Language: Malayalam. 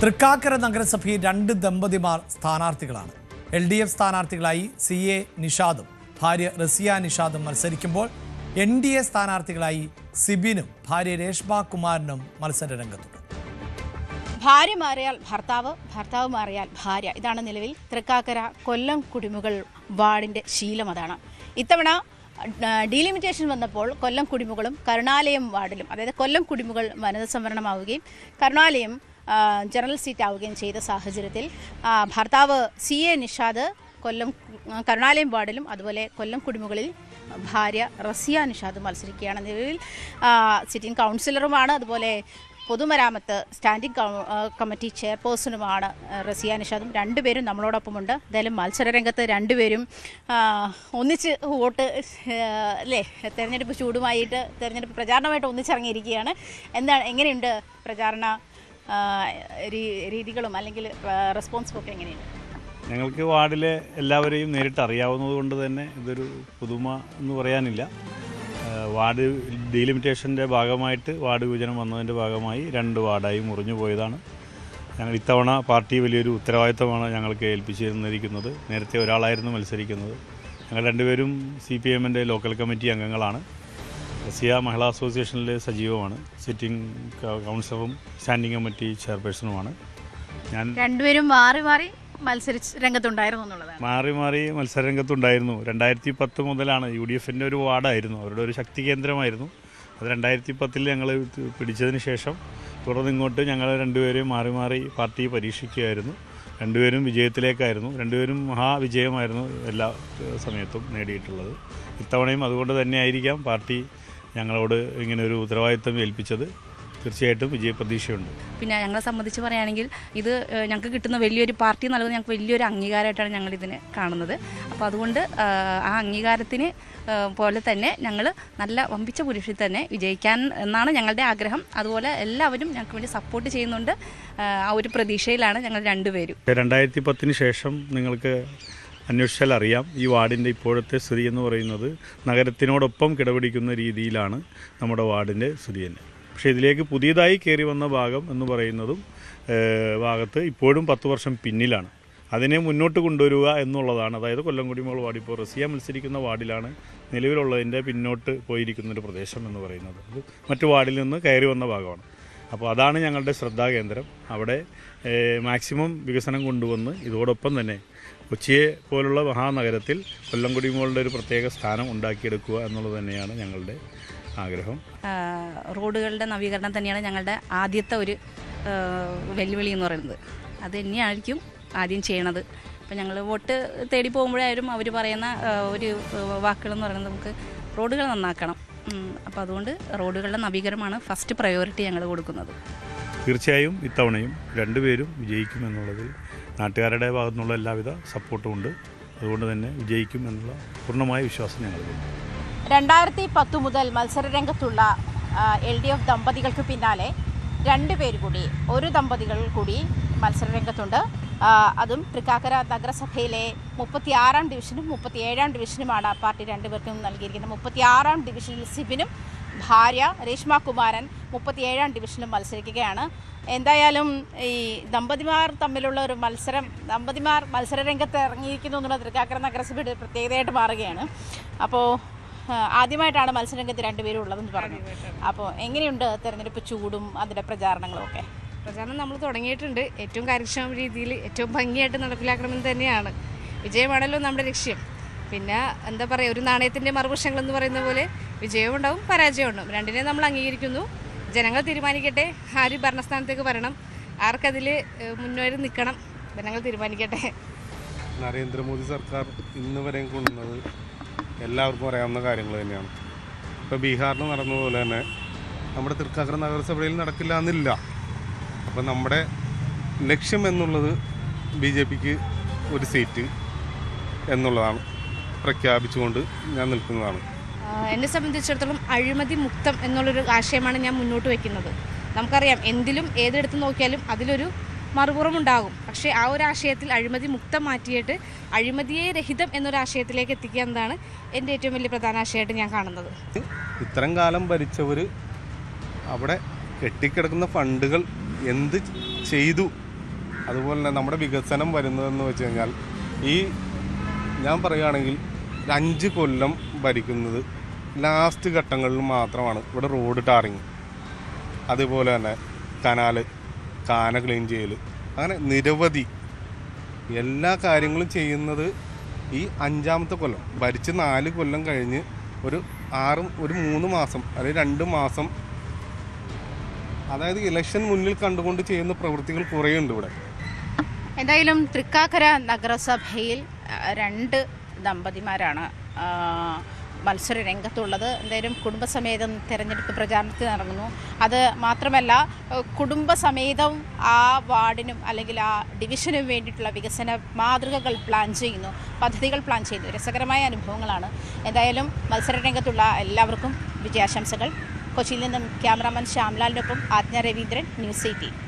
തൃക്കാക്കര നഗരസഭയിൽ രണ്ട് ദമ്പതിമാർ സ്ഥാനാർത്ഥികളാണ്. എൽ ഡി എഫ് സ്ഥാനാർത്ഥികളായി സി എ നിഷാദും ഭാര്യ റസിയ നിഷാദും മത്സരിക്കുമ്പോൾ എൻ ഡി എ സ്ഥാനാർത്ഥികളായി സിബിനും ഭാര്യ രേഷ്മ കുമാരനും മത്സര രംഗത്തുണ്ട്. ഭാര്യ മാറിയാൽ ഭർത്താവ് ഭർത്താവ് മാറിയാൽ ഭാര്യ. ഇതാണ് നിലവിൽ തൃക്കാക്കര കൊല്ലം കുടിമുകൾ വാർഡിന്റെ ശീലം അതാണ്. ഇത്തവണ ഡീലിമിറ്റേഷൻ വന്നപ്പോൾ കൊല്ലം കുടിമുകളും കരുണാലയം വാർഡിലും അതായത് കൊല്ലം കുടിമുകൾ വനിത സംവരണമാവുകയും കരുണാലയം ജനറൽ സീറ്റ് ആവുകയും ചെയ്ത സാഹചര്യത്തിൽ ഭർത്താവ് സി എ നിഷാദ് കൊല്ലം കരുണാലയം വാർഡിലും അതുപോലെ കൊല്ലം കുടിമുകളിൽ ഭാര്യ റസിയ നിഷാദ് മത്സരിക്കുകയാണ്. നിലവിൽ സിറ്റിംഗ് കൗൺസിലറുമാണ്. അതുപോലെ പൊതുമരാമത്ത് സ്റ്റാൻഡിംഗ് കമ്മിറ്റി ചെയർപേഴ്സണുമാണ് റസിയ നിഷാദും. രണ്ടുപേരും നമ്മളോടൊപ്പമുണ്ട്. എന്തായാലും മത്സരരംഗത്ത് രണ്ടുപേരും ഒന്നിച്ച് വോട്ട് അല്ലേ തെരഞ്ഞെടുപ്പ് ചൂടുമായിട്ട് തെരഞ്ഞെടുപ്പ് പ്രചാരണമായിട്ട് ഒന്നിച്ചിറങ്ങിയിരിക്കുകയാണ്. എന്താണ് എങ്ങനെയുണ്ട് പ്രചാരണ രീതികളും അല്ലെങ്കിൽ റെസ്പോൺസും ഒക്കെ എങ്ങനെയാണ്? ഞങ്ങൾക്ക് വാർഡിലെ എല്ലാവരെയും നേരിട്ട് അറിയാവുന്നത് കൊണ്ട് തന്നെ ഇതൊരു പുതുമ എന്ന് പറയാനില്ല. വാർഡ് ഡീലിമിറ്റേഷന്റെ ഭാഗമായിട്ട് വാർഡ് വിഭജനം വന്നതിന്റെ ഭാഗമായി രണ്ട് വാർഡായി മുറിഞ്ഞു പോയതാണ്. ഞങ്ങൾ ഇത്തവണ പാർട്ടി വലിയൊരു ഉത്തരവാദിത്തമാണ് ഞങ്ങൾക്ക് ഏൽപ്പിച്ചിരുന്നിരിക്കുന്നത്. നേരത്തെ ഒരാളായിരുന്നു മത്സരിക്കുന്നത്. ഞങ്ങൾ രണ്ടുപേരും സി പി എമ്മിന്റെ ലോക്കൽ കമ്മിറ്റി അംഗങ്ങളാണ്. റസിയ മഹിളാ അസോസിയേഷനിൽ സജീവമാണ്. സിറ്റിംഗ് കൗൺസിലറും സ്റ്റാൻഡിംഗ് കമ്മിറ്റി ചെയർപേഴ്സണുമാണ്. ഞാൻ രണ്ടുപേരും മാറി മാറി മത്സരിച്ച് രംഗത്തുണ്ടായിരുന്നു എന്നുള്ളതാണ്. മാറി മാറി രംഗത്തുണ്ടായിരുന്നു രണ്ടായിരത്തി പത്ത് മുതലാണ് യു ഡി എഫിന്റെ ഒരു വാർഡായിരുന്നു. അവരുടെ ഒരു ശക്തി കേന്ദ്രമായിരുന്നു. അത് രണ്ടായിരത്തി പത്തിൽ ഞങ്ങൾ പിടിച്ചതിന് ശേഷം തുടർന്ന് ഇങ്ങോട്ട് ഞങ്ങൾ രണ്ടുപേരെയും മാറി മാറി പാർട്ടി പരീക്ഷിക്കുകയായിരുന്നു. രണ്ടുപേരും വിജയത്തിലേക്കായിരുന്നു. രണ്ടുപേരും മഹാവിജയമായിരുന്നു എല്ലാ സമയത്തും നേടിയിട്ടുള്ളത്. ഇത്തവണയും അതുകൊണ്ട് തന്നെയായിരിക്കാം പാർട്ടി ഞങ്ങളോട് ഇങ്ങനെ ഒരു ഉത്തരവാദിത്തം ഏൽപ്പിച്ചത് തീർച്ചയായിട്ടും വിജയപ്രതീക്ഷയുണ്ട്. പിന്നെ ഞങ്ങളെ സംബന്ധിച്ച് പറയുകയാണെങ്കിൽ ഇത് ഞങ്ങൾക്ക് കിട്ടുന്ന വലിയൊരു പാർട്ടി നൽകുന്ന ഞങ്ങൾക്ക് വലിയൊരു അംഗീകാരമായിട്ടാണ് ഞങ്ങൾ ഇതിനെ കാണുന്നത്. അപ്പോൾ അതുകൊണ്ട് ആ അംഗീകാരത്തിന് പോലെ തന്നെ ഞങ്ങൾ നല്ല വമ്പിച്ച പുരുഷിൽ തന്നെ വിജയിക്കാൻ എന്നാണ് ഞങ്ങളുടെ ആഗ്രഹം. അതുപോലെ എല്ലാവരും ഞങ്ങൾക്ക് വേണ്ടി സപ്പോർട്ട് ചെയ്യുന്നുണ്ട്. ആ ഒരു പ്രതീക്ഷയിലാണ് ഞങ്ങൾ രണ്ടുപേരും. രണ്ടായിരത്തി പത്തിന് ശേഷം നിങ്ങൾക്ക് അന്വേഷിച്ചാൽ അറിയാം ഈ വാർഡിന്റെ ഇപ്പോഴത്തെ സ്ഥിതി എന്ന് പറയുന്നത് നഗരത്തിനോടൊപ്പം കിടപിടിക്കുന്ന രീതിയിലാണ് നമ്മുടെ വാർഡിന്റെ സ്ഥിതി തന്നെ. പക്ഷേ ഇതിലേക്ക് പുതിയതായി കയറി വന്ന ഭാഗം എന്ന് പറയുന്നതും ഭാഗത്ത് ഇപ്പോഴും പത്ത് വർഷം പിന്നിലാണ്. അതിനെ മുന്നോട്ട് കൊണ്ടുവരിക എന്നുള്ളതാണ്. അതായത് കൊല്ലംകുടി മോൾ വാർഡ് ഇപ്പോൾ റസിയ മത്സരിക്കുന്ന വാർഡിലാണ് നിലവിലുള്ളതിന്റെ പിന്നോട്ട് പോയിരിക്കുന്ന ഒരു പ്രദേശം എന്ന് പറയുന്നത്. അത് മറ്റു വാർഡിൽ നിന്ന് കയറി വന്ന ഭാഗമാണ്. അപ്പോൾ അതാണ് ഞങ്ങളുടെ ശ്രദ്ധാകേന്ദ്രം. അവിടെ മാക്സിമം വികസനം കൊണ്ടുവന്ന് ഇതോടൊപ്പം തന്നെ കൊച്ചിയെ പോലുള്ള മഹാനഗരത്തിൽ കൊല്ലംകുടി മോളുടെ ഒരു പ്രത്യേക സ്ഥാനം ഉണ്ടാക്കിയെടുക്കുക എന്നുള്ളത് തന്നെയാണ് ഞങ്ങളുടെ ആഗ്രഹം. റോഡുകളുടെ നവീകരണം തന്നെയാണ് ഞങ്ങളുടെ ആദ്യത്തെ ഒരു വെല്ലുവിളി എന്ന് പറയുന്നത്. അത് തന്നെയായിരിക്കും ആദ്യം ചെയ്യണത്. ഇപ്പം ഞങ്ങൾ വോട്ട് തേടി പോകുമ്പോഴായാലും അവർ പറയുന്ന ഒരു വാക്കുകളെന്ന് പറയുന്നത് നമുക്ക് റോഡുകൾ നന്നാക്കണം. അപ്പോൾ അതുകൊണ്ട് റോഡുകളുടെ നവീകരണമാണ് ഫസ്റ്റ് പ്രയോറിറ്റി ഞങ്ങൾ കൊടുക്കുന്നത്. തീർച്ചയായും ഇത്തവണയും രണ്ടുപേരും വിജയിക്കുമെന്നുള്ളതിൽ നാട്ടുകാരുടെ ഭാഗത്തു നിന്നുള്ള എല്ലാവിധ സപ്പോർട്ടും ഉണ്ട്. അതുകൊണ്ട് തന്നെ വിജയിക്കും എന്നുള്ള പൂർണമായ വിശ്വാസം ഞങ്ങൾക്കുണ്ട് രണ്ടായിരത്തി പത്ത് മുതൽ മത്സരരംഗത്തുള്ള എൽ ഡി എഫ് ദമ്പതികൾക്ക് പിന്നാലെ രണ്ട് പേര് കൂടി ഒരു ദമ്പതികൾ കൂടി മത്സരരംഗത്തുണ്ട്. അതും തൃക്കാക്കര നഗരസഭയിലെ മുപ്പത്തിയാറാം ഡിവിഷനും മുപ്പത്തിയേഴാം ഡിവിഷനുമാണ് പാർട്ടി രണ്ടുപേർക്കും നൽകിയിരിക്കുന്നത്. മുപ്പത്തിയാറാം ഡിവിഷനിൽ സിബിനും ഭാര്യ രേഷ്മ കുമാരൻ മുപ്പത്തിയേഴാം ഡിവിഷനിലും മത്സരിക്കുകയാണ്. എന്തായാലും ഈ ദമ്പതിമാർ തമ്മിലുള്ള ഒരു മത്സരം ദമ്പതിമാർ മത്സരരംഗത്ത് ഇറങ്ങിയിരിക്കുന്നു എന്നുള്ള തൃക്കാക്കര നഗരസഭയുടെ പ്രത്യേകതയായിട്ട് മാറുകയാണ്. അപ്പോൾ ആദ്യമായിട്ടാണ് മത്സരരംഗത്ത് രണ്ടുപേരും ഉള്ളതെന്ന് പറഞ്ഞു. അപ്പോൾ എങ്ങനെയുണ്ട് തെരഞ്ഞെടുപ്പ് ചൂടും അതിന്റെ പ്രചാരണങ്ങളും ഒക്കെ? പ്രചാരണം നമ്മൾ തുടങ്ങിയിട്ടുണ്ട്. ഏറ്റവും കാര്യക്ഷമ രീതിയിൽ ഏറ്റവും ഭംഗിയായിട്ട് നടപ്പിലാക്കണമെന്ന് തന്നെയാണ്. വിജയമാണല്ലോ നമ്മുടെ ലക്ഷ്യം. പിന്നെ എന്താ പറയുക ഒരു നാണയത്തിന്റെ മറുവശങ്ങൾ എന്ന് പറയുന്ന പോലെ വിജയവും ഉണ്ടാവും പരാജയവും ഉണ്ടാവും. രണ്ടിനെ നമ്മൾ അംഗീകരിക്കുന്നു. ജനങ്ങൾ തീരുമാനിക്കട്ടെ. ആര് ഭരണസ്ഥാനത്തേക്ക് വരണം? ആർക്കതിൽ മുന്നേറി നിൽക്കണം ജനങ്ങൾ തീരുമാനിക്കട്ടെ. നരേന്ദ്രമോദി സർക്കാർ ഇന്ന് വരെ കൊണ്ടുവന്നത് എല്ലാവർക്കും അറിയാവുന്ന കാര്യങ്ങൾ തന്നെയാണ്. ഇപ്പോൾ ബീഹാറിൽ നടന്നതുപോലെ തന്നെ നമ്മുടെ തൃക്കാക്കര നഗരസഭയിൽ നടക്കില്ല എന്നില്ല. അപ്പം നമ്മുടെ ലക്ഷ്യം എന്നുള്ളത് ബി ജെ പിക്ക് ഒരു സീറ്റ് എന്നുള്ളതാണ്. പ്രഖ്യാപിച്ചുകൊണ്ട് ഞാൻ നിൽക്കുന്നതാണ്. എന്നെ സംബന്ധിച്ചിടത്തോളം അഴിമതി മുക്തം എന്നുള്ളൊരു ആശയമാണ് ഞാൻ മുന്നോട്ട് വയ്ക്കുന്നത് നമുക്കറിയാം എന്തിലും ഏതെടുത്ത് നോക്കിയാലും അതിലൊരു മറുപുറമുണ്ടാകും. പക്ഷേ ആ ഒരു ആശയത്തിൽ അഴിമതി മുക്തം മാറ്റിയിട്ട് അഴിമതിയെ രഹിതം എന്നൊരു ആശയത്തിലേക്ക് എത്തിക്കുക എന്നതാണ് എന്റെ ഏറ്റവും വലിയ പ്രധാന ആശയമായിട്ട് ഞാൻ കാണുന്നത്. ഇത്രയും കാലം ഭരിച്ചവർ അവിടെ കെട്ടിക്കിടക്കുന്ന ഫണ്ടുകൾ എന്ത് ചെയ്തു? അതുപോലെ തന്നെ നമ്മുടെ വികസനം വരുന്നതെന്ന് വെച്ച് കഴിഞ്ഞാൽ ഈ ഞാൻ പറയുകയാണെങ്കിൽ അഞ്ച് കൊല്ലം ഭരിക്കുന്നത് ലാസ്റ്റ് ഘട്ടങ്ങളിൽ മാത്രമാണ്. ഇവിടെ റോഡ് ടാറിങ് അതുപോലെ തന്നെ കനാൽ കാന ക്ലീൻ ചെയ്യൽ. അങ്ങനെ നിരവധി എല്ലാ കാര്യങ്ങളും ചെയ്യുന്നത് ഈ അഞ്ചാമത്തെ കൊല്ലം. ഭരിച്ച് നാല് കൊല്ലം കഴിഞ്ഞ് ഒരു ആറ് ഒരു മൂന്ന് മാസം അല്ലെങ്കിൽ രണ്ട് മാസം അതായത് ഇലക്ഷൻ മുന്നിൽ കണ്ടുകൊണ്ട് ചെയ്യുന്ന പ്രവൃത്തികൾ കുറേയുണ്ട് ഇവിടെ. എന്തായാലും തൃക്കാക്കര നഗരസഭയിൽ രണ്ട് ദമ്പതിമാരാണ്. മത്സര രംഗത്തുള്ളത്. എന്തായാലും കുടുംബസമേതം തെരഞ്ഞെടുപ്പ് പ്രചാരണത്തിന് ഇറങ്ങുന്നു. അത് മാത്രമല്ല കുടുംബസമേതം ആ വാർഡിനും അല്ലെങ്കിൽ ആ ഡിവിഷനും വേണ്ടിയിട്ടുള്ള വികസന മാതൃകകൾ പ്ലാൻ ചെയ്യുന്നു. പദ്ധതികൾ പ്ലാൻ ചെയ്യുന്നു. രസകരമായ അനുഭവങ്ങളാണ്. എന്തായാലും മത്സര രംഗത്തുള്ള എല്ലാവർക്കും വിജയാശംസകൾ. കൊച്ചിയിൽ നിന്നും ക്യാമറാമാൻ ശ്യാംലാലിനൊപ്പം ആജ്ഞ രവീന്ദ്രൻ ന്യൂസ് എയ്റ്റീൻ.